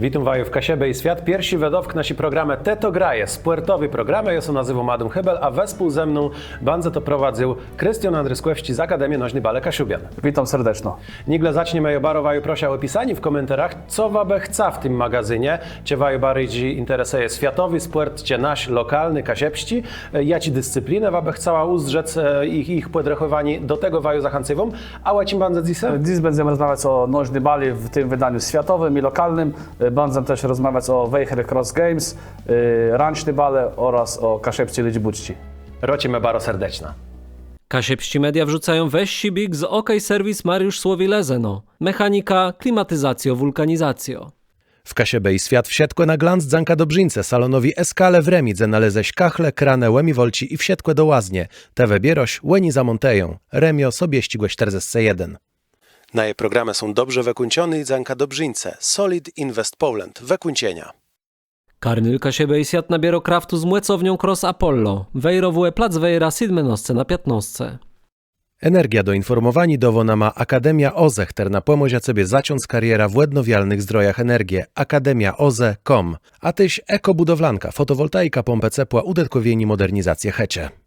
Witam Waju w Kasiebie i Świat. Pierwszy wedowk nasi programy Teto Graje, sportowy program. Ja się nazywam Adam Hebel, a wespół ze mną bandzę to prowadził Krystian Andryskłewści z Akademii Nożny Bale Kasiubian. Witam serdecznie. Nigle zaczniemy Jobaro Waju proszę o opisanie w komentarzach, co Wabę chce w tym magazynie. Cię Waju bardziej interesuje światowy sport, cię nasz lokalny, kasiepści. Ja ci dyscyplinę Wabę chciała uzdrzec e, ich, ich podrechowanie do tego Waju zachęcywą. A łacim bandzę dzisiaj? Dziś będziemy rozmawiać o nożnej bali w tym wydaniu światowym i lokalnym. Będziemy też rozmawiać o Wejher Cross Games, y, ręczny bale oraz o kaszepcie Lidzi Buczci. Rocimy Baro serdeczna. Kasiepści Media wrzucają weź Sibik z OK Serwis Mariusz Słowilezeno. Mechanika, klimatyzacjo, wulkanizacjo. W Kasiebie i Świat wsiedkłe na glanc dzanka dobrzyńce salonowi Eskale w Remidze naleześ kachle, kranę, łemi wolci i wsiedkłe do łaznie. Te wybieroś, łeni za Monteją. Remio sobie ścigłe 41. Na jej programy są dobrze wykunciony i dzanka dobrzyńce. Solid Invest Poland. Wykuncienia. Karnyl Świat nabiero kraftu z młecownią Cross Apollo. Wejrowuje plac Wejra Sidmenosce na piętnostce. Energia do informowani dowona ma Akademia OZE, która pomóże sobie zaciąć kariera w łednowialnych zdrojach energię. akademiaoze.com. A tyś ekobudowlanka, fotowoltaika, pompę ciepła, udetkowieni modernizację hecie.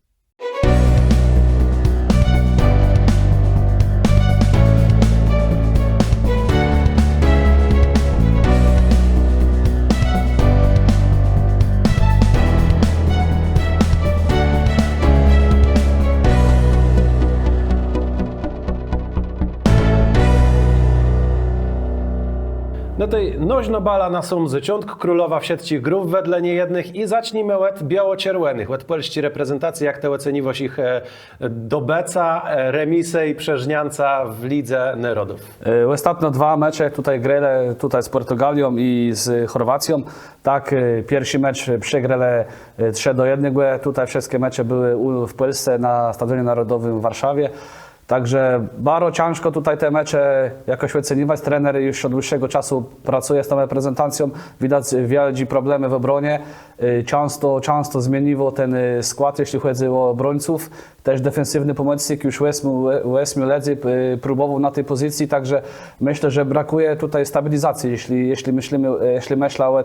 No tej noźno bala na sum zyciątk królowa w sieci grów wedle niejednych i zacznijmy łet biało-czerwonych. Łet polści reprezentacji, jak te oceniwość ich e, do beca, e, remisy i przeżnianca w Lidze Narodów. Y, Ostatnio dwa mecze tutaj grele tutaj z Portugalią i z Chorwacją. Tak, y, pierwszy mecz przegrele y, 3 do 1. Tutaj wszystkie mecze były w Polsce na Stadionie Narodowym w Warszawie. Także bardzo ciężko tutaj te mecze jakoś oceniwać. Trener już od dłuższego czasu pracuje z tą reprezentacją. Widać wielkie problemy w obronie. Y, Często, często zmieniło ten y, skład, jeśli chodzi o obrońców. Też defensywny pomocnik już u Esmiu Ledzy y, próbował na tej pozycji, także myślę, że brakuje tutaj stabilizacji, jeśli, jeśli myślimy, jeśli myślę o,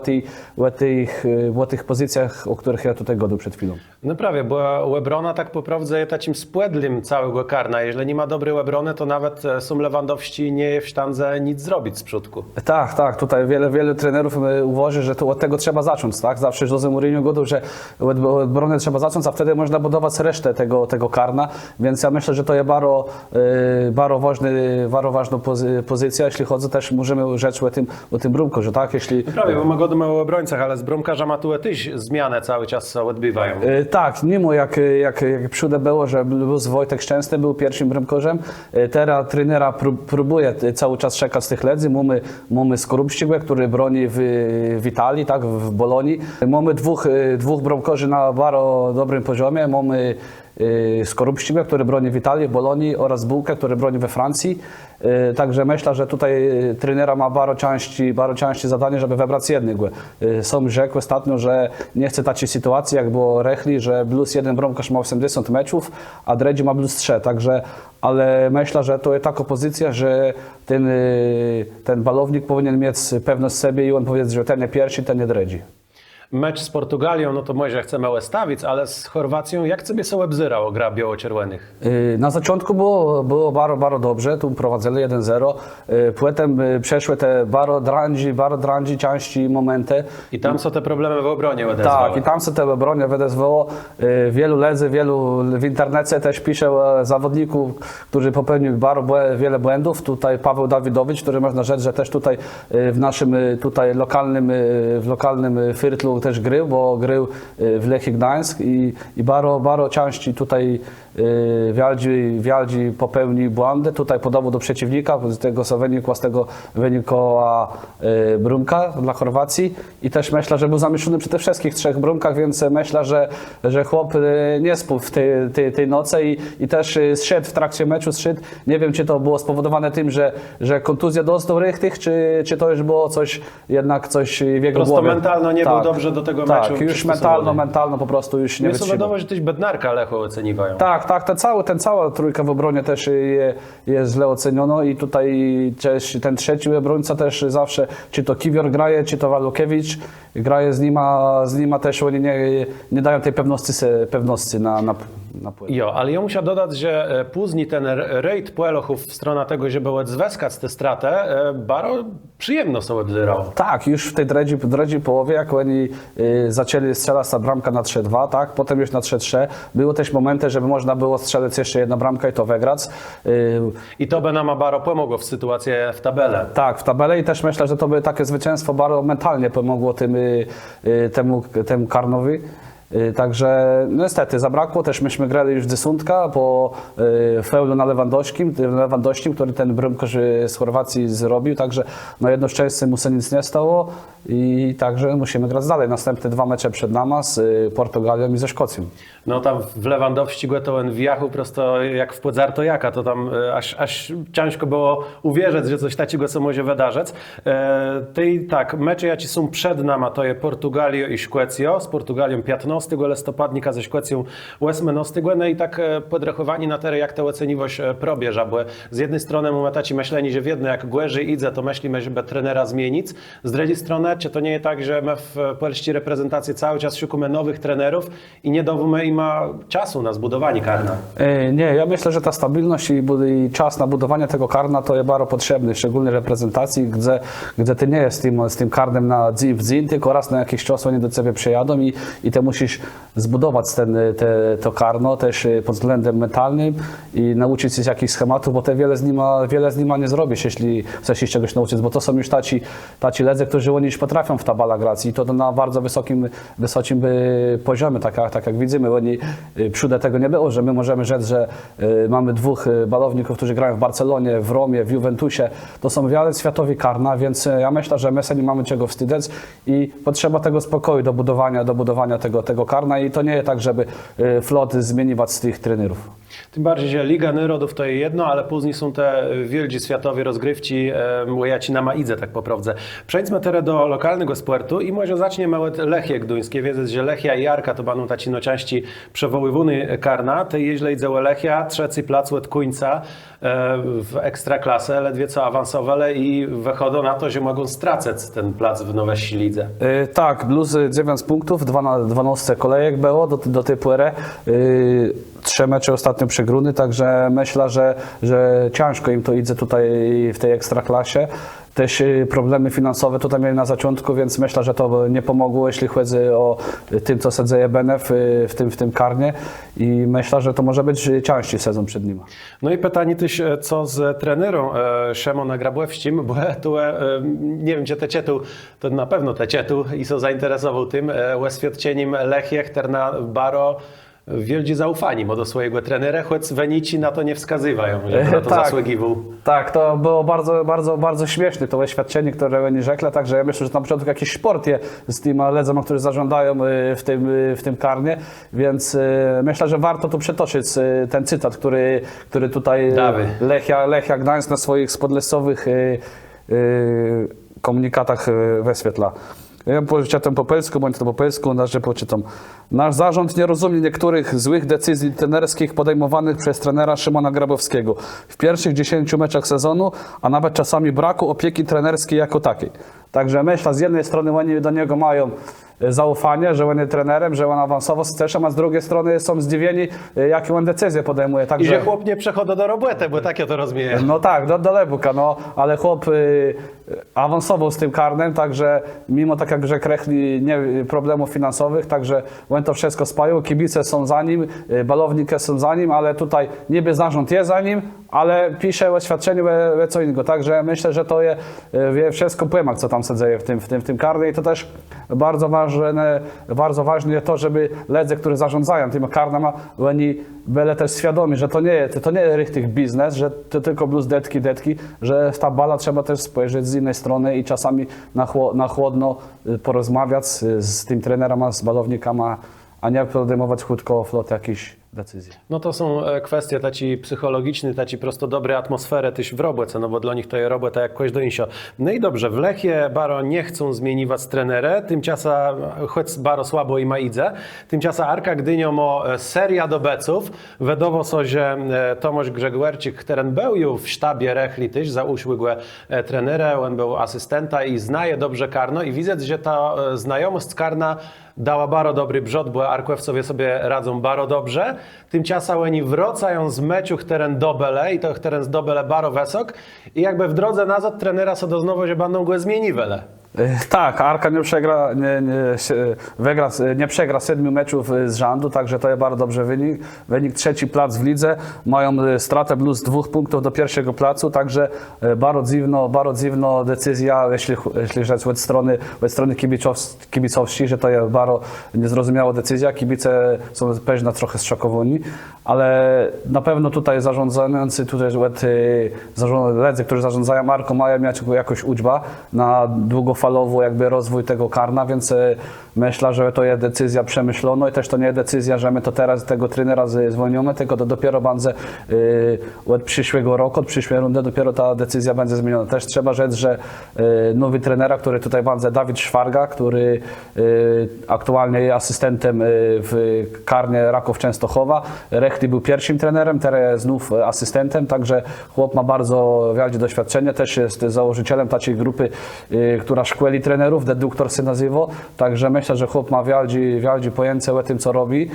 o, tych, y, o tych pozycjach, o których ja tutaj godu przed chwilą. No prawie, bo Webrona tak poprawdze jest takim spłedlim całego karna. Jeżeli nie ma dobrej Webrony, to nawet e, Sum Lewandowski nie jest w sztandze nic zrobić z przódku. Tak, tak, tutaj wiele, wiele trenerów y, uważa, że to od tego trzeba zacząć, tak? Zawsze Jose Mourinho godu, że od, obrony trzeba zacząć, a wtedy można budować resztę tego, tego karna, więc ja myślę, że to jest bardzo, y, bardzo, ważny, bardzo ważna pozy, pozycja, jeśli chodzi też, możemy rzec o tym, o tym brumku, że tak, jeśli... Prawie, bo my godamy o obrońcach, ale z brumkarza ma tu tyś zmianę cały czas odbywają. Tak, mimo jak, jak, jak przyude było, że Luz Wojtek Szczęsny był pierwszym bramkarzem, y, teraz trenera pró- próbuje y, cały czas czekać z tych ledzy. Mamy, mamy Skorupścigłę, który broni w, w Italii, tak, w Bolonii. Mamy dwóch, y, dwóch bramkarzy na bardzo dobrym poziomie. Mamy y, Skorupścigłę, który broni w Italii, w Bolonii oraz Bułkę, który broni we Francji. Y, Także myślę, że tutaj y, trenera ma bardzo części, bardzo części zadanie, żeby wybrać jednego. Są rzekł ostatnio, że nie chce takiej sytuacji, jak było Rechli, że plus jeden bramkarz ma 80 meczów, a Dredzi ma plus 3. Także, ale myślę, że to jest taka pozycja, że ten, ten balownik powinien mieć pewność siebie i on powie, że ten nie pierwszy, ten nie Dredzi. Mecz z Portugalią, no to może chcemy łestawić, ale z Chorwacją, jak sobie sobie bzyrał gra biało-czerwonych? Y, Na początku było, było bardzo, bardzo dobrze, tu prowadzili 1-0. Y, Potem y, przeszły te bardzo drandzi, bardzo drandzi części momenty. I tam są te problemy w obronie odezwały. Tak, i tam są te obronie WDSWO. Y, Wielu ledzy, wielu w internecie też pisze zawodników, którzy popełnili bardzo wiele błędów. Tutaj Paweł Dawidowicz, który można rzec, że też tutaj w naszym tutaj lokalnym, w lokalnym Firtlu też grył, bo grył y, w Lechii Gdańsk i, i bardzo, bardzo części tutaj Wialdzi, Wialdzi popełni błędy. Tutaj podobał do przeciwnika, z tego z tego wynikła y, brumka dla Chorwacji i też myślę, że był zamieszczony przy tych wszystkich trzech brumkach, więc myślę, że, że chłop y, nie spał w tej, tej, tej nocy i, i też y, zszedł w trakcie meczu, zszedł. Nie wiem, czy to było spowodowane tym, że, że kontuzja dostał rychtych, czy, czy to już było coś, jednak coś w jego Prosto głowie. mentalno nie był dobrze do tego tak, meczu już przystosowany. mentalno, mentalno po prostu już nie Nie są wytrzymał. wiadomo, że tyś bednarka Lecho oceniwają. Tak, Tak, tak, ten cały, ten cała trójka w obronie też je, jest źle oceniono i tutaj też ten trzeci obrońca też zawsze, czy to Kiwior graje, czy to Walukiewicz graje z nim, a z nim a też oni nie, nie dają tej pewności, pewności na, na, Jo, ale ja musiał dodać, że e, później ten rejt Puelochów w stronę tego, żeby odzyskać tę stratę, e, baro przyjemno sobie odlirał. Tak, już w tej drugiej, drugiej połowie, jak oni y, zaczęli strzelać ta bramka na 3-2, tak, potem już na 3-3, były też momenty, żeby można było strzelić jeszcze jedna bramka i to wygrać. Y, I to by nam baro pomogło w sytuacji w tabelę. Tak, w tabeli i też myślę, że to by takie zwycięstwo bardzo mentalnie pomogło tym, y, temu, temu Karnowi. Y, Także no niestety zabrakło, też myśmy grali już Dysundka po y, feulu na Lewandowskim, tym Lewandowskim, który ten bramkarz y, z Chorwacji zrobił, także no jedno szczęście mu się nic nie stało i także musimy grać dalej. Następne dwa mecze przed nami z y, Portugalią i ze Szkocją. No tam w Lewandowści go to wjechał prosto jak w podzarto jaka, to tam aż, aż ciężko było uwierzyć, że coś takiego co może wydarzyć. E, ty tak, mecze jakie są przed nami, to jest Portugalio i Szwecja. Z Portugalią 15 listopadnika, ze Szwecją 18. No i tak e, podrachowani na tery, jak ta oceniwość e, probierza, bo z jednej strony mamy ci myśleni, że w jedno jak Głerzy idzie, to myślimy, żeby trenera zmienić. Z drugiej strony, czy to nie jest tak, że my w polskiej reprezentacji cały czas szukamy nowych trenerów i nie dowómy i ma czasu na zbudowanie karna. E, Nie, ja myślę, że ta stabilność i, i czas na budowanie tego karna to jest bardzo potrzebny, szczególnie reprezentacji, gdzie, gdzie ty nie jest z tym, z tym karnem na w dzień, tylko raz na jakiś czas oni do ciebie przyjadą i, i ty musisz zbudować ten, te, to karno też e, pod względem mentalnym i nauczyć się jakichś schematów, bo te wiele z nima, wiele z nima nie zrobisz, jeśli chcesz się czegoś nauczyć, bo to są już taci, taci ledzy, którzy oni już potrafią w tabala grać i to na bardzo wysokim, wysokim by poziomie, tak, jak- tak jak widzimy, oni y, przód tego nie było, że my możemy rzec, że y, mamy dwóch y, balowników, którzy grają w Barcelonie, w Romie, w Juventusie, to są wiele światowi karna, więc y, ja myślę, że my sobie nie mamy czego wstydzić i potrzeba tego spokoju do budowania, do budowania tego, tego karna i to nie jest tak, żeby y, flot zmieniwać tych trenerów. Tym bardziej, że Liga Narodów to jedno, ale później są te wielkie światowe rozgrywki, e, ja ci na maidze tak poprawdzę. Przejdźmy teraz do lokalnego sportu i może zaczniemy od Lechie Gduńskie. Wiedząc, że Lechia i Jarka to będą taci części przewoływuny karna, to jeśli idzie Lechia, trzeci plac od końca e, w ekstraklasę, ledwie co awansowali i wychodzą na to, że mogą stracać ten plac w nowej lidze. E, tak, bluzy 9 punktów, 12 kolejek było do, do tej pory. E, trzy mecze ostatnio przegruny, także myślę, że, że ciężko im to idzie tutaj w tej ekstraklasie. Też e, problemy finansowe tutaj mieli na zaczątku, więc myślę, że to nie pomogło, jeśli chodzi o tym, co się dzieje Benef e, w tym, w tym karnie i myślę, że to może być cięższy sezon przed nim. No i pytanie też, e, co z trenerem e, Szemona Grabłewścim, bo tu, e, nie wiem, czy te cietu, to na pewno te cietu i są zainteresował tym, e, łeswiadczeniem Lechiech, Terna Baro, wielki zaufani bo do swojego trenera, choć Wenici na to nie wskazywają, że na to Tak. zasługiwał. Tak, to było bardzo, bardzo, bardzo śmieszne to oświadczenie, które oni rzekli, także ja myślę, że na początku jakiś sport je z tymi ledzami, którzy zażądają y, w tym, y, w tym karnie, więc myślę, że warto tu przytoczyć y, ten cytat, który, który tutaj Dawy. Lechia, Lechia Gdańsk na swoich spodlesowych komunikatach wyświetla. Ja poczytam po polsku, bądź to po polsku, nasze poczytam. Nasz zarząd nie rozumie niektórych złych decyzji trenerskich podejmowanych przez trenera Szymona Grabowskiego w pierwszych 10 meczach sezonu, a nawet czasami braku opieki trenerskiej jako takiej. Także myślę, z jednej strony oni do niego mają zaufanie, że on jest trenerem, że on awansował z też, a z drugiej strony są zdziwieni, e, jakie on decyzje podejmuje. I Także... że chłop nie przechodzi do roboty, bo takie to rozumie. No tak, do, do Lebuka, no, ale chłop y, awansował z tym karnem, także mimo tak jak że krechli nie, problemów finansowych, także on to wszystko spalił, kibice są za nim, y, balownicy są za nim, ale tutaj niby zarząd jest za nim, ale pisze oświadczenie we, we co innego, także myślę, że to jest y, wie wszystko płymak, co tam się dzieje w tym, w tym, w tym karnie i to też bardzo ważne, bardzo ważne to, żeby ledzy, którzy zarządzają tym karnem, oni byli też świadomi, że to nie jest, to nie jest richtig biznes, że to tylko plus detki, detki, że ta bala trzeba też spojrzeć z innej strony i czasami na, chło, na chłodno y, porozmawiać z, z tym trenerem, z balownikami, a nie podejmować chłodko flot jakichś No to są e, kwestie taci psychologiczne, taci prosto dobre atmosferę tyś w robotce, no bo dla nich to jest robota jak kogoś do insio. No i dobrze, w Lechie Baro nie chcą zmieniwać trenera, tymczasem choć Baro słabo i ma idze, tymczasem Arka Gdynio ma e, seria do beców, wiadomo so, że e, Tomasz Grzegorczyk, który był w sztabie Rechli tyś za uszłygłe e, trenera, on był asystenta i znaje dobrze Karno i widzę, że ta znajomość Karna dała baro dobry brzot, bo Arkłewcowie sobie radzą baro dobrze. Tymczasem oni wracają z meczu teren dobele i to teren z dobele baro wesok i jakby w drodze nazad trenera so do znowu, że będą go zmieniwele. E, Tak, Arka nie przegra, nie, nie, wygra, nie przegra siedmiu meczów e, z rzędu, także to jest bardzo dobry wynik. Wynik trzeci plac w lidze, mają e, stratę plus dwóch punktów do pierwszego placu, także bardzo dziwno, bardzo dziwno decyzja, jeśli, jeśli rzec od strony, od strony kibicowści, że to jest bardzo niezrozumiała decyzja. Kibice są pewnie trochę zszokowani, ale na pewno tutaj zarządzający, tutaj od, zarząd- ledzy, którzy zarządzają Marką, mają mieć jakoś uczba na długofalowo jakby rozwój tego karna, więc e, myślę, że to jest decyzja przemyślona i też to nie jest decyzja, że my to teraz tego trenera zwolnimy, tylko to dopiero będzie e, od przyszłego roku, od przyszłej rundy dopiero ta decyzja będzie zmieniona. Też trzeba rzec, że e, nowy trenera, który tutaj będzie Dawid Szwarga, który aktualnie jest asystentem w karnie Raków Częstochowa. Rechty był pierwszym trenerem, teraz znów asystentem, także chłop ma bardzo wielkie doświadczenie, też jest założycielem takiej grupy, która trenerów, deduktor się nazywa, także myślę, że chłop ma wielkie, wielkie pojęcie o tym, co robi.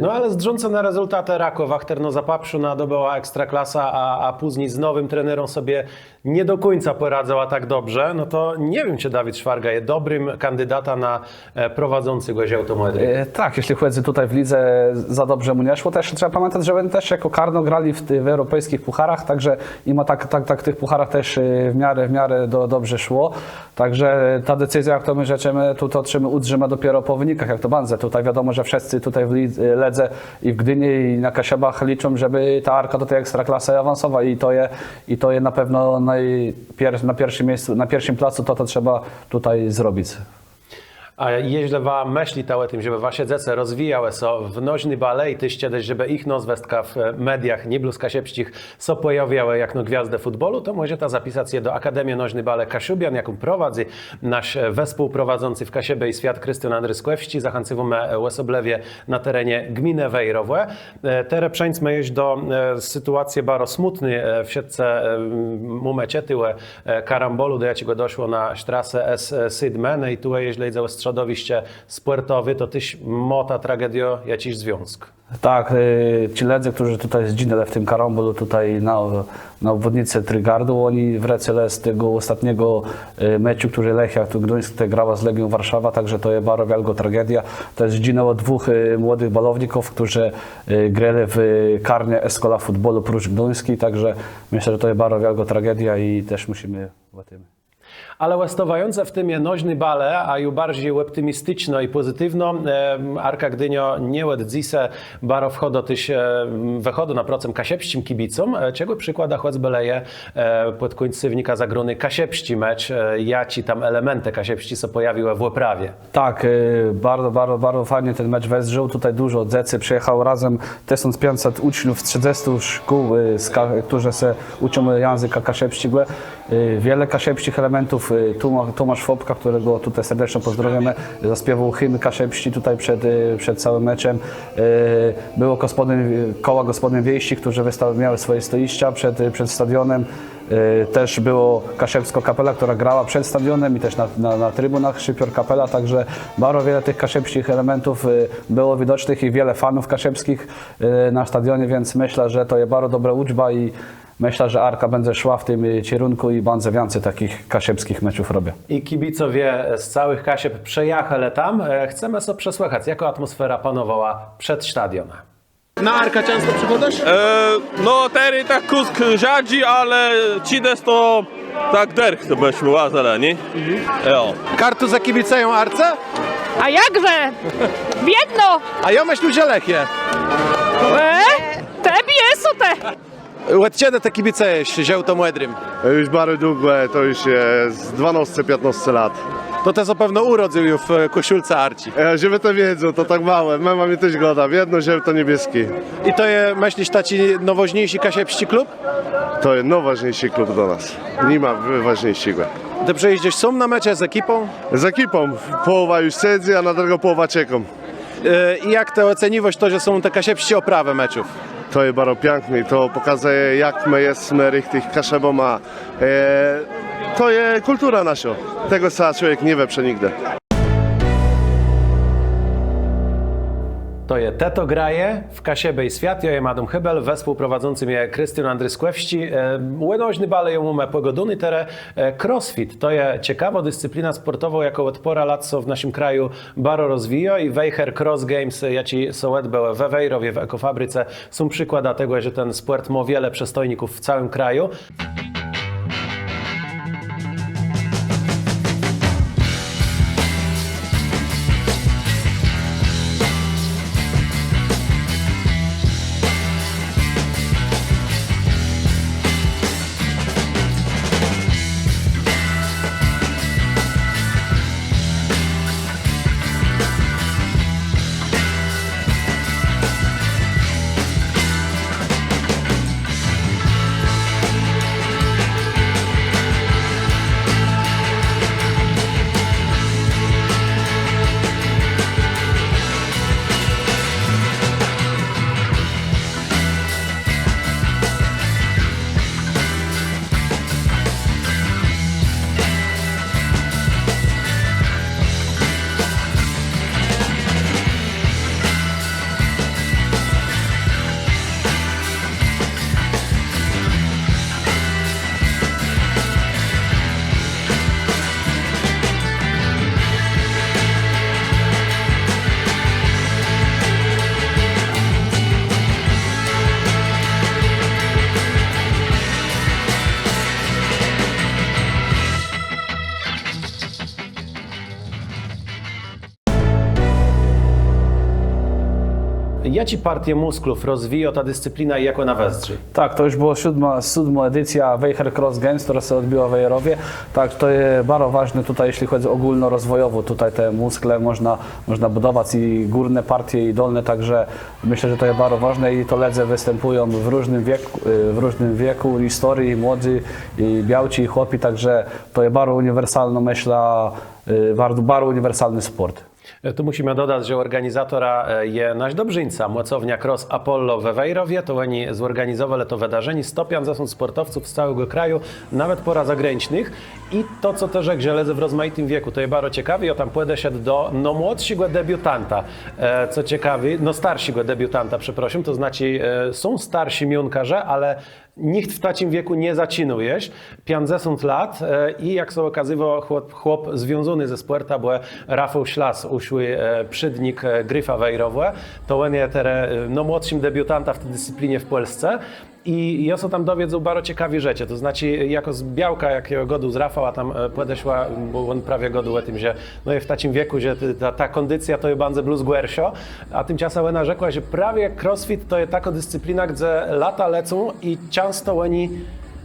No ale zdrzące na rezultaty Rakow, Achterno zapapszu nadobyła ekstraklasa, a, a później z nowym trenerem sobie nie do końca poradzała tak dobrze, no to nie wiem, czy Dawid Szwarga jest dobrym kandydata na e, prowadzącego Ziautomedy. E, Tak, jeśli chodzi tutaj w lidze za dobrze mu nie szło, też trzeba pamiętać, że oni też jako Karno grali w, w europejskich pucharach, także im tak, tak, tak tych pucharach też e, w miarę, w miarę do, dobrze szło. Także ta decyzja, jak to my rzeczymy, tu to trzeba utrzymać dopiero po wynikach, jak to bandzę. Tutaj wiadomo, że wszyscy tutaj w Ledze i w Gdyni i na Kasiabach liczą, żeby ta Arka do tej ekstraklasy awansowała i to je, i to je na pewno najpier, na pierwszym miejscu, na pierwszym placu to to trzeba tutaj zrobić. A jeśli wam myśli ta o tym, żeby wasze dzieci rozwijały się w noźny balej, tyście żeby ich nazwiska w mediach niebluska siepścich so pojawiały jak no gwiazdę futbolu, to może ta zapisać je do Akademii Noźny Bale Kaszubian, jaką prowadzi nasz wespół prowadzący w Kasiebie i Świat Krystian Andrys Kłewści, zachęcywamy Łesoblewie na terenie gminy Wejrowe. E, Teraz przejdźmy już do e, sytuacji bardzo smutnej e, w siatce e, mumecie tyłe e, karambolu, do jakiego doszło na trasę S Sydmen i tu jeśli idzie o środowiście sportowe, to tyś mota tragedio jakiś związk. Tak, y, ci ledzy, którzy tutaj zginęli w tym karambolu tutaj na, na obwodnicy Trygardu, oni wracali z tego ostatniego y, meczu, który Lechia, tu Gdańsk tutaj grała z Legią Warszawa, także to jest bardzo wielka tragedia. To jest zginęło dwóch y, młodych balowników, którzy grali w karnie Eskola Futbolu Prócz Gdański, także myślę, że to jest bardzo wielka tragedia i też musimy o tym Ale łestowające w tym noźny bale, a ju bardziej optymistyczno i pozytywno, Arka Gdynio nie łed dzise baro wchodo tyś wychodu na procem kasiepścim kibicom, e, czego przykłada choć beleje e, pod końcywnika zagrony kasiepści mecz, e, jaci tam elementy kasiepści so pojawiły w oprawie. Tak, bardzo, bardzo, bardzo fajnie ten mecz wezżył. Tutaj dużo Zecy przyjechał razem 1500 uczniów z 30 szkół, którzy se uczą języka kaszepścigłe. Y, Wiele kaszepścich elementów. Y, Tuma- Tomasz Fopka, którego tutaj serdecznie pozdrawiamy, zaśpiewał hymn kaszepści tutaj przed, y, przed całym meczem. Y, Było gospodyń, koła gospodyń wiejści, którzy miały swoje stoiścia przed, przed stadionem. Y, Też było Kaszepsko Kapela, która grała przed stadionem i też na, na, na trybunach Szypior Kapela, także bardzo wiele tych kaszepskich elementów y, było widocznych i wiele fanów kaszepskich y, na stadionie, więc myślę, że to jest bardzo dobra uczba i myślę, że Arka będzie szła w tym y, kierunku i bardzo więcej takich kaszepskich meczów robię. I kibicowie z całych kasiep przejechali tam. E, Chcemy sobie przesłuchać, jaka atmosfera panowała przed stadionem. Na Arka często przychodzisz? E, no tery tak kusk rzadzi, ale cides to tak derch to byśmy łazali, nie? Jo. Kartu za kibiceją Arce? A jakże? Biedno! A ja myślę, że Lechie. E? Te biesu te! Od te kibicujesz żółto młodrym? Już bardzo długo, to już jest 12-15 lat. To te zapewne urodził w e, koszulce Arci. E, Żeby to wiedzą, to tak małe. My mamy też goda, jedno żółto niebieski. I to je, myślisz, taci nowoźniejsi kasiepści klub? To jest najważniejszy klub do nas. Nie ma ważniejszego. Ty przyjeździesz sam na mecze z ekipą? Z ekipą, połowa już siedzi, a na drugą połowa czekam. E, I jak to oceniwość to, że są te kasiepści oprawy meczów? To jest bardzo piękne to pokazuje, jak my jesteśmy tych kaszebom, a e, to jest kultura nasza. Tego sam człowiek nie wie przenigdy. To je Teto Graje, w Kasiebej Świat, ja jem Adam Hybel, wespół prowadzącym je Krystian Andrys Kłewści. E, Łenoźny bale ją umę pogoduny tere. E, Crossfit to je ciekawa dyscyplina sportowa, jaką od pora lat są w naszym kraju baro rozwija i Wejher Cross Games, jaci są odbyły we Wejrowie, w Ekofabryce, są przykłada tego, że ten sport ma wiele przestojników w całym kraju. Jaci partię musklów rozwija ta dyscyplina i jako na Westrzy? Tak, to już była siódma, siódma edycja Wejher Cross Games, która się odbyła w Wejherowie. Tak, to jest bardzo ważne tutaj, jeśli chodzi ogólnorozwojowo. Tutaj te muskle można, można budować i górne partie, i dolne, także myślę, że to jest bardzo ważne i to ledze występują w różnym wieku, y, w różnym wieku historii, młodzi, i białci, i chłopi, także to jest bardzo uniwersalny, myślę, y, bardzo, bardzo uniwersalny sport. Tu musimy dodać, że organizatora e, je nasz Dobrzyńca, mocownia Cross Apollo we Wejrowie. To oni zorganizowali to wydarzenie. 150 sportowców z całego kraju, nawet pora zagranicznych. I to, co też jak żeleze w rozmaitym wieku, to jest bardzo ciekawe. Ja tam pójdę się do no, młodszego debiutanta. E, co ciekawe, no starszego debiutanta, przepraszam, to znaczy e, są starsi miunkarze, ale nikt w takim wieku nie zaczynujesz. 50 lat e, i jak się okazywał, chłop, chłop związany ze sporta, bo Rafał Ślas uszły e, przydnik e, Gryfa Wejrowe, to on jest no, młodszym debiutanta w tej dyscyplinie w Polsce. I ja się tam dowiedzą bardzo ciekawie rzeczy. To znaczy, jako z białka, jakiego godu z Rafał, a tam e, podeszła, bo on prawie godu o tym, że no i w takim wieku, że ta, ta kondycja to jest bardzo blues guersio, a tymczasem ona rzekła, że prawie crossfit to jest taka dyscyplina, gdzie lata lecą i często oni,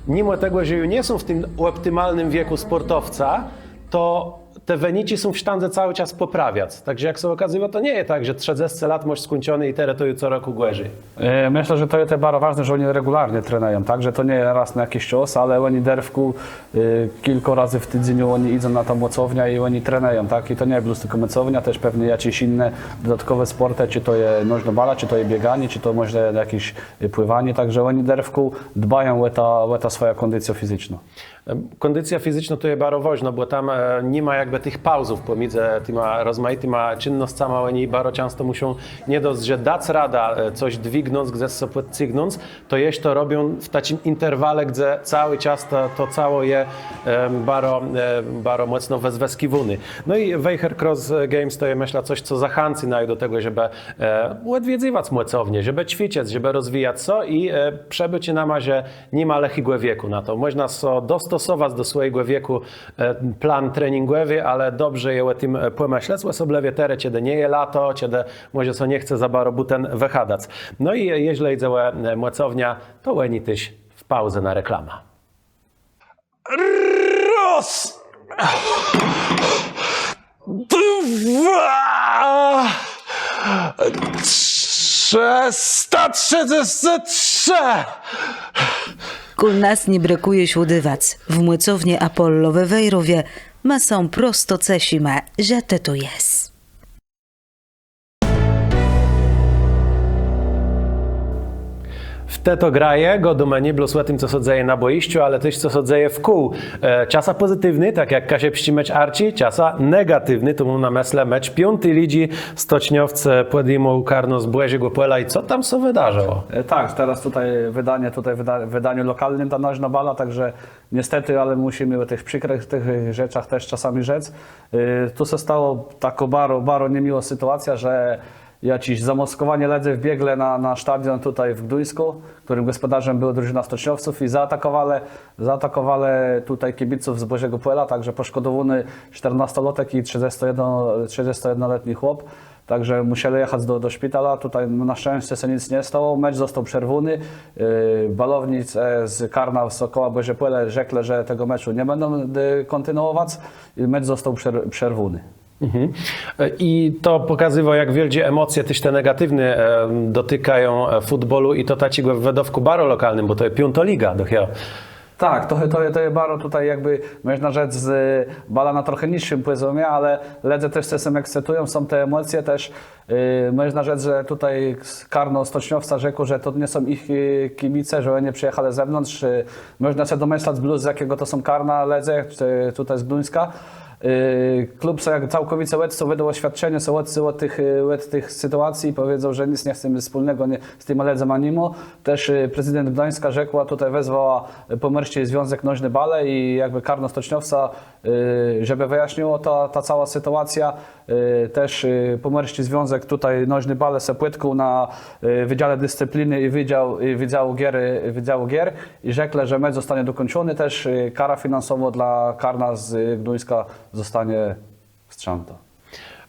mimo tego, że nie są w tym optymalnym wieku sportowca, to te wyniki są w sztandze cały czas poprawiać. Także jak się okazuje, to nie jest tak, że 30 lat masz skończony i teraz to co roku głęży. E, Myślę, że to jest bardzo ważne, że oni regularnie trenują, tak? Że to nie raz na jakiś czas, ale oni derwku e, kilka razy w tygodniu oni idą na tą mocownię i oni trenują, tak? I to nie jest tylko mocownia, też pewnie jakieś inne dodatkowe sporty, czy to jest nożna bala, czy to jest bieganie, czy to może jakieś pływanie, także oni derwku dbają o ta, o ta fizyczną. Kondycja fizyczna to jest bardzo ważna, bo tam e, nie ma jakby tych pauzów pomiędzy tymi rozmaitymi czynnościami. Oni bardzo często muszą nie dość, że dać rada e, coś dźwignąć, gdzie sobie podcygnąć, to jeść to robią w takim interwale, gdzie cały czas to, to całe je e, bardzo, e, bardzo mocno wezweskiwuny. No i Wejher Cross Games to jest myślę coś, co zachęci nas do tego, żeby odwiedzywać mocownie, żeby ćwiczyć, żeby rozwijać co i przebyć na mazie nie ma lechigłe wieku na to. Można so dostosować do swojego wieku e, plan treningowy, ale dobrze je tym e, pomyśleć, osoblewie tere, kiedy nie je lato, kiedy może so nie chce za bardzo buten wychadać. No i jeśli idzie o mocownia, to łeni też Pauzę na reklama. Raz! Dwa! Trzysta trzydzieści trzy! Kul nas nie brakuje śłodywac. W młycowni Apollo we Wejrowie ma są prosto cesime, że te to jest. W te to graje, go do meni blosła tym, co sodzeje na boiściu, ale też co sodzeje w kół. E, pozytywny, tak jak Kasie mecz Arci, czasa negatywny, to mu na mesle mecz piąty lidzi, stoczniowce podejmą karno z Błeziego i co tam się wydarzyło? E, Tak, teraz tutaj wydanie, tutaj wyda, wydaniu lokalnym ta noźna bala, także niestety, ale musimy o tych przykrych tych rzeczach też czasami rzec. E, Tu się stało tako baro, baro niemiła sytuacja, że jakiś zamoskowanie ledze wbiegle na, na stadion tutaj w Gduńsku, którym gospodarzem była drużyna stoczniowców i zaatakowali, zaatakowali tutaj kibiców z Bożego Puela, także poszkodowany 14-latek i 31 31-letni chłop. Także musieli jechać do, do szpitala. Tutaj na szczęście się nic nie stało. Mecz został przerwany. Yy, Balownic e, z Karna z Sokoła Bożepole rzekli, że tego meczu nie będą y, kontynuować mecz został przer- przerwany. Mhm. I to pokazywało, jak wielkie emocje też te negatywne e, dotykają e, futbolu i to taci w wedowku baro lokalnym, bo to jest piątoliga. Dopiero. Tak, to, to, to jest baro tutaj jakby, można rzec, z y, bala na trochę niższym poziomie, ale ledze też się ekscytują, są te emocje też. Yy, można rzec, że tutaj Karno Stoczniowca rzekł, że to nie są ich y, kibice, że oni nie przyjechali z zewnątrz. Yy, można się domyślać blues, z jakiego to są Karna, Ledze, tutaj z Gduńska. Yy, Klub całkowicie łecco wydał oświadczenie, są łeccy od tych, od tych sytuacji powiedział, że nic nie chcemy wspólnego nie, z tym Ledzem Animo. Też yy, prezydent Gdańska rzekła, tutaj wezwała Pomorski Związek Noźny Bale i jakby Karno Stoczniowca, żeby wyjaśniło ta, ta cała sytuacja. Też Pomorski Związek tutaj Noźny Bale se płytką na Wydziale Dyscypliny i Wydział, i Gier, Wydziału Gier i rzekle, że mecz zostanie dokończony. Też kara finansowo dla Karna z Gdańska zostanie wstrzęta.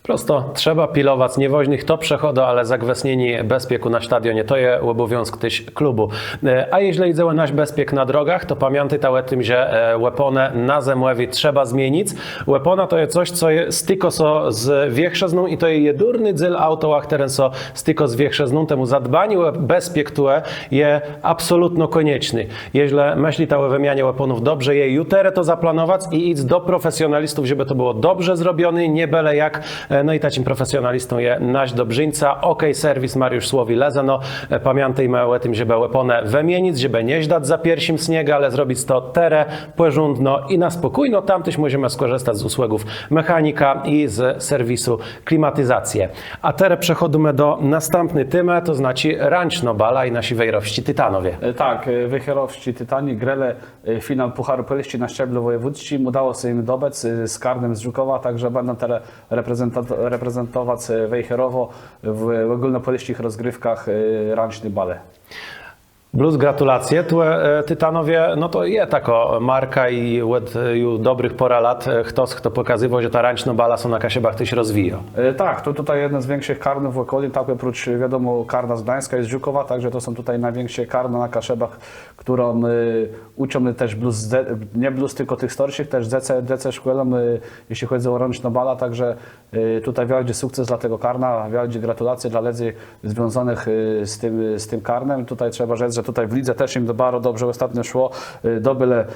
Prosto trzeba pilować niewoźnych to przechodu, ale zagwesnieni bezpieku na stadionie to jest obowiązek też klubu. E, A jeśli idzie o nasz bezpiek na drogach, to pamiętaj o tym, że e, weponę na zemlewi trzeba zmienić. Weapona to jest coś, co jest styko so z wiechrzezną i to jest jedurny dzyl autołach, teren so styko z wiechrzezną. Temu zadbanie bezpiek które jest absolutnie konieczny. Jeśli myśli ta o wymianie weaponów dobrze, je jutro to zaplanować i idź do profesjonalistów, żeby to było dobrze zrobione, nie byle jak No i takim profesjonalistą jest nasz Dobrzyńca, OK Serwis Mariusz Słowi Lezeno. E, Pamiętajmy o tym, żeby weponę wymienić, żeby nie żdać za pierwszym śniega, ale zrobić to tere, porządno i na spokojno. Tam też możemy skorzystać z usługów mechanika i z serwisu klimatyzację. A teraz przechodzimy do następny temy, to znaczy Ranczno Bala i nasi wejrowści Tytanowie. E, Tak, e, wychierowści Tytani, Grele, e, finał Pucharu Poliści na szczeblu wojewódzkim. Udało się im dobec e, z Karnem z Żukowa, także będą teraz reprezentować, reprezentować e, Wejherowo w ogólnopoliścich rozgrywkach e, Ranczny Bale. Blues, gratulacje. Tu e, Tytanowie, no to je tako marka i od dobrych pora lat e, ktoś, kto pokazywał, że ta ręczna bala są na Kasiebach też rozwija. E, Tak, to tutaj jeden z większych karnów w okolicy, tak oprócz wiadomo karna z Gdańska jest Żukowa, także to są tutaj największe karny na Kaszebach, którą y, uczą też blues, nie blues tylko tych starszych, też DC, DC szkołą, y, jeśli chodzi o ręczną bala, także y, tutaj wielki sukces dla tego karna, wielkie gratulacje dla ledzy związanych z tym, z tym karnem. Tutaj trzeba rzec, że tutaj w lidze też im bardzo dobrze ostatnio szło, y, dobyle y,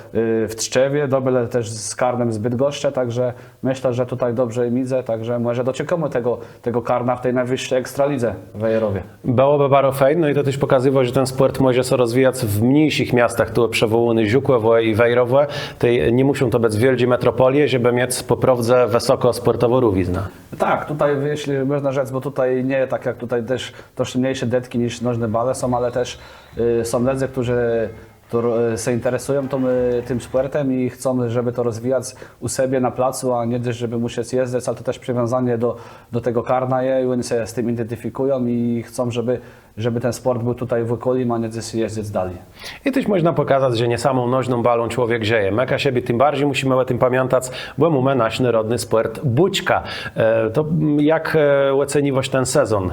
w Trzczewie, dobyle też z karnem z Bydgoszczy, także myślę, że tutaj dobrze im idzie, także może doczekamy tego, tego karna w tej najwyższej ekstralidze w Ejerowie. Byłoby bardzo fajnie, no i to też pokazywał, że ten sport może się rozwijać w mniejszych miastach, tu przewołany Żukłowo i Wejrowo. Tej nie muszą to być wielkie metropolie, żeby mieć po prawdzie wysoko sportowo rówizna. Tak, tutaj jeśli można rzec, bo tutaj nie tak jak tutaj też troszkę mniejsze detki niż nożne bale są, ale też y, są ledzy, którzy którzy się interesują tą, y, tym sportem i chcą, żeby to rozwijać u siebie na placu, a nie też, żeby musieć jeździć, ale to też przywiązanie do, do tego karna je i oni się z tym identyfikują i chcą, żeby, żeby ten sport był tutaj w okolicy, a nie jeździć dalej. I też można pokazać, że nie samą nożną balą człowiek dzieje. Meka siebie tym bardziej musimy o tym pamiętać, bo mamy nasz narodny sport bućka. E, to jak e, oceniwość ten sezon?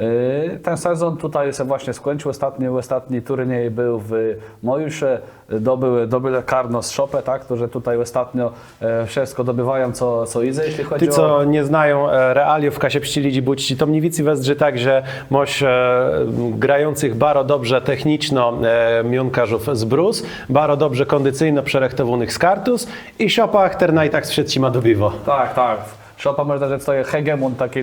Yy, Ten sezon tutaj się właśnie skończył. Ostatni, ostatni turniej był w Mojusze. Dobył, dobył Karno z Szopę, tak, którzy tutaj ostatnio e, wszystko dobywają, co, co idzie, jeśli chodzi Ty, o... co nie znają e, realiów w Kasiepści Lidzi Bućci, to mniwicy wezrzy tak, że moś e, grających baro dobrze techniczno miunkarzów z brus, baro dobrze kondycyjno przerechtowanych z kartus i siopa ternajtach z ma dobiwo. Tak, tak. Szopa można rzec to jest hegemon taki,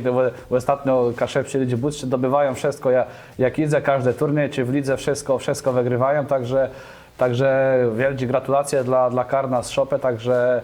ostatnio kaszepsi ludzie budźcie dobywają wszystko, jak, jak idzie każdy turniej, czy w lidze wszystko, wszystko wygrywają, także, także wielkie gratulacje dla, dla Karna z Szopy, także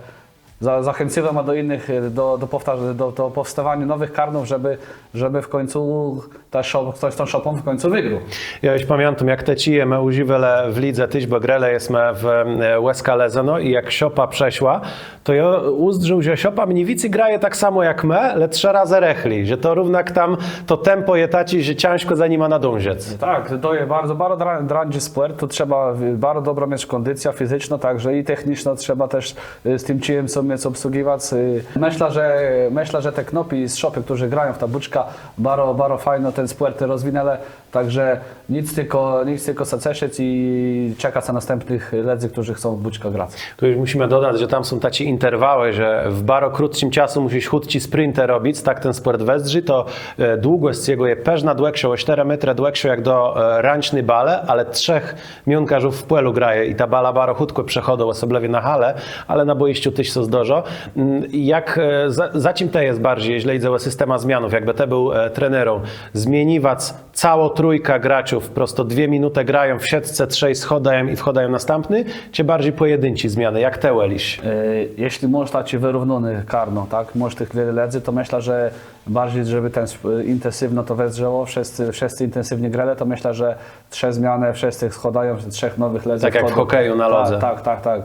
za, zachęcamy do innych, y, do, do, powtarz- do, do powstawania nowych karnów, żeby, żeby w końcu ta shop, ktoś tą szopą w końcu wygrał. Ja już pamiętam, jak te cije me używele w lidze tyś, bo grele jest me w e, Łeska Lezeno i jak siopa przeszła, to ja uzdrzył, że siopa mniwicy graje tak samo jak me, ale trzy razy rechli, że to równak tam to tempo je taci, że ciężko za nim ma nadążyć. Tak, to jest bardzo, bardzo dra- drąży sport, tu trzeba bardzo dobro mieć kondycja fizyczna, także i techniczna trzeba też z tym ciłem co mieć obsługiwać. Y, Myślę, że, myślę, że te knopi z szopy, którzy grają w ta buczka, bardzo, bardzo fajno ten sport rozwinęli, także nic tylko, nic tylko se i czekać na następnych ledzy, którzy chcą w buczka grać. Tu już musimy dodać, że tam są taci interwały, że w baro krótszym czasu musisz chudci sprinter robić, tak ten sport wezrzy, to e, długość jego jest peżna dłegszą o 4 metry dłegszą jak do e, ręczny bale, ale trzech miunkarzów w płelu graje i ta bala baro chudko przechodzą osobliwie na hale, ale na boiściu tyś so zdożo. Mm, Jak, e, za, za czym te jest bardziej, jeśli idzie o systema zmianów, jakby te był trenerą, zmieniwać cało trójka graczów, prosto dwie minuty grają w siatce, trzej schodają i wchodają następny, czy bardziej pojedynci zmiany, jak te Wellish? Y, Jeśli możesz dać wyrównany karno, tak, możesz tych wiele ledzy, to myślę, że bardziej, żeby ten intensywno to wezrzeło, wszyscy, wszyscy intensywnie grali, to myślę, że trzy zmiany, wszyscy schodają, trzech nowych ledzy Tak jak w wchodzą. hokeju na lodze. Tak, tak, tak, tak.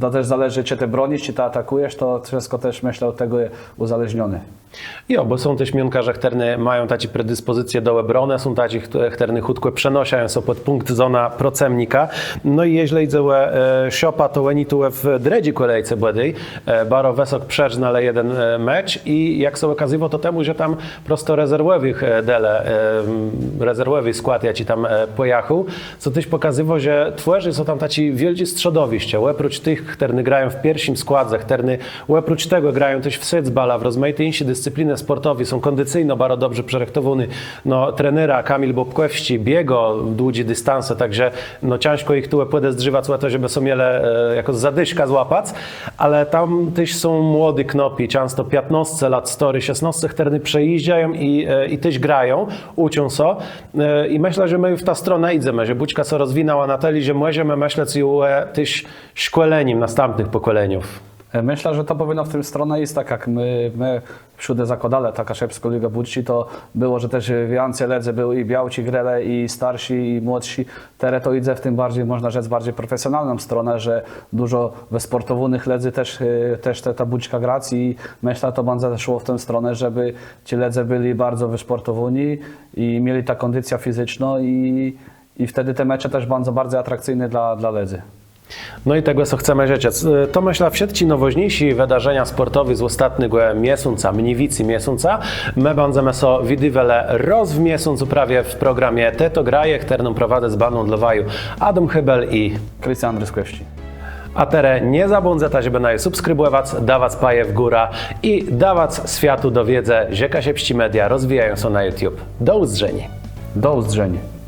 To też zależy, czy ty bronisz, czy ty atakujesz, to wszystko też myślę od tego uzależnione. Jo, bo są też miunkarze, które mają taci predyspozycje do obrony, są taci, które chudko przenoszą się pod punkt zona procemnika. No i jeśli idzie e, siopa, to oni tu w dredzi kolejce błedej, e, baro wesok przeżna ale jeden e, mecz i jak się okazywało to temu, że tam prosto rezerwowych dele, rezerwowy skład ja ci tam pojechał, co też pokazywało, że tworzy są tam taci wielcy strzodowiście, oprócz tych, które grają w pierwszym składzie, które oprócz tego grają też w sedzbala, w rozmaite inne dyscypliny sportowe, są kondycyjno bardzo dobrze przerektowani. No, trenera Kamil Bobkowści biego długi dystanse, także no, ciężko ich tu płydę zdrzywać, to, żeby są miele e, jako zadyszka złapać, ale tam też są młody knopi, często 15 lat, story, 16, które przejeżdżają i, e, i też grają, uczą so e, i myślę, że my w ta stronę idziemy, że Bućka co rozwinęła na teli, że możemy myśleć o e, też szkoleniem następnych pokoleniów. E, Myślę, że to powinno w tym stronę iść tak, jak my, my wśród zakładale, taka szepska Liga Budci, to było, że też więcej ledzy były i białci grele, i starsi, i młodsi. Teraz to idzie w tym bardziej, można rzec, bardziej profesjonalną stronę, że dużo wysportowanych ledzy też, e, też te, ta bućka grać i myślę, że to będzie szło w tę stronę, żeby ci ledzy byli bardzo wysportowani i mieli ta kondycja fizyczna i, i wtedy te mecze też będą bardzo atrakcyjne dla, dla ledzy. No i tego, co chcemy rzeczeć. To myślę, wszystkie nowoźniejsi wydarzenia sportowe z ostatniego miesiąca, mniwicy miesiąca, my będziemy so widywele roz w miesiącu prawie w programie Teto Graje, którą prowadzę z baną Dlowaju Adam Hybel i Krystian Andryskowski. a tere nie zabłądzać, żeby na je subskrybować, dawać paje w górę i dawać światu do wiedzę, że Kasiepści Media rozwijają się na YouTube. Do uzdrzeni. Do uzdrzenia.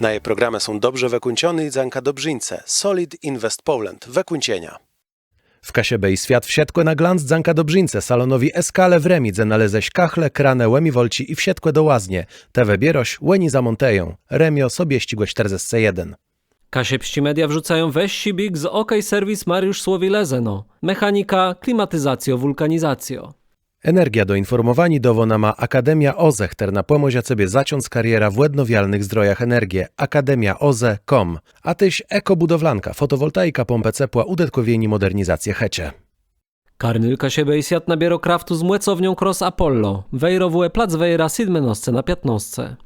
Na jej programy są dobrze wykuncione i Zanka Dobrzyńce, Solid Invest Poland, wykuncienia. W Kasiebej świat wsiedkłe na glans Zanka Dobrzyńce, salonowi Eskale w Remidze naleześ kachle, kranę, łemi wolci i wsiedkłe do łaznie. Te wybieroś, łeni zamonteją. Remio sobie ścigłe 41. Kasiepści Media wrzucają weź Sibik z OK Service Mariusz Słowi Lezeno. Mechanika, klimatyzacjo, wulkanizacjo. Energia do informowani dowona ma Akademia OZE, na pomozia sobie zaciąc kariera w odnawialnych zdrojach energii. Akademia OZE.com. A tyś ekobudowlanka, fotowoltaika, pompę ciepła, udetkowieni modernizację hecie. Karnyl Kasiebej siat na bierokraftu z młecownią Cross Apollo. Wejrowuje plac wejra sidmenosce na piatnostce.